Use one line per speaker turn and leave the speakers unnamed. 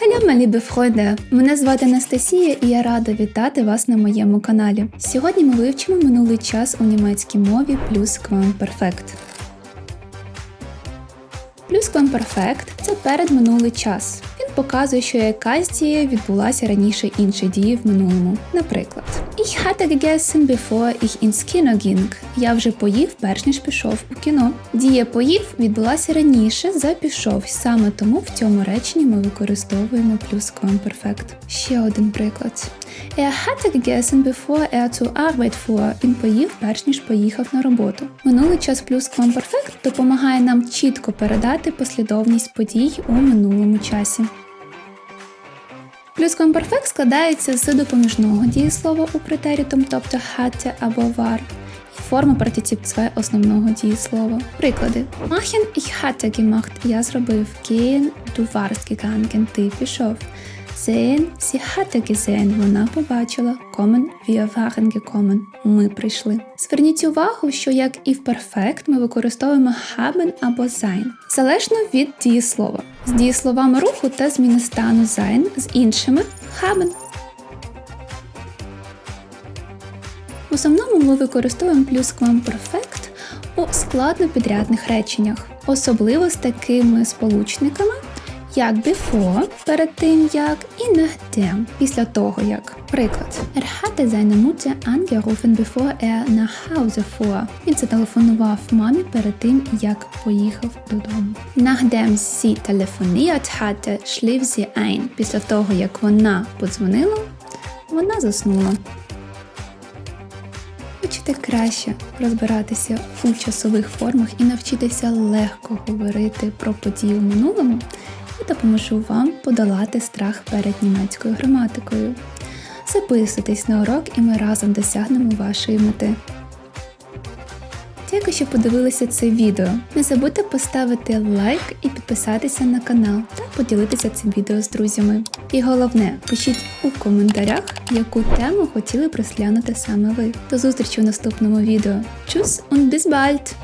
Meine liebe Freunde! Мене звати Анастасія і я рада вітати вас на моєму каналі. Сьогодні ми вивчимо минулий час у німецькій мові плюс квамперфект. Плюс квамперфект – це передминулий час. Показує, що якась дія відбулася раніше іншої дії в минулому. Наприклад, Ich hatte gegessen, bevor ich ins Kino ging. Я вже поїв, перш ніж пішов у кіно. Дія поїв відбулася раніше за пішов. Саме тому в цьому реченні ми використовуємо плюс plusquamperfect. Ще один приклад. Er hatte gegessen, bevor er zur Arbeit fuhr. Він поїв, перш ніж поїхав на роботу. Минулий час плюс plusquamperfect допомагає нам чітко передати послідовність подій у минулому часі. Plusquamperfect складається з допоміжного дієслова у претерітум, тобто хаття або вар, і форми партицип 2 основного дієслова. Приклади. Махін і хаття gemacht. Я зробив. Gehen, du warst. Ти пішов. Sehen, sie hatte gesehen. Вона побачила. Kommen, wir waren gekommen. Ми прийшли. Зверніть увагу, що як і в perfect ми використовуємо haben або sein, залежно від дієслова. З дієсловами руху та зміни стану sein, з іншими haben. В основному ми використовуємо plusquamperfect у складнопідрядних реченнях, особливо з такими сполучниками, як before, перед тим як, і nachdem, після того як. Приклад. Er hatte seine Mutter angerufen, bevor er nach Hause fuhr. Він зателефонував мамі перед тим, як поїхав додому. Nachdem sie telefoniert hatte, schlief sie ein. Після того, як вона подзвонила, вона заснула. Хочете краще розбиратися у часових формах і навчитися легко говорити про події в минулому, я допоможу вам подолати страх перед німецькою граматикою. Записуйтесь на урок і ми разом досягнемо вашої мети. Дякую, що подивилися це відео. Не забудьте поставити лайк і підписатися на канал та поділитися цим відео з друзями. І головне, пишіть у коментарях, яку тему хотіли б розглянути саме ви. До зустрічі у наступному відео. Tschüss und bis bald!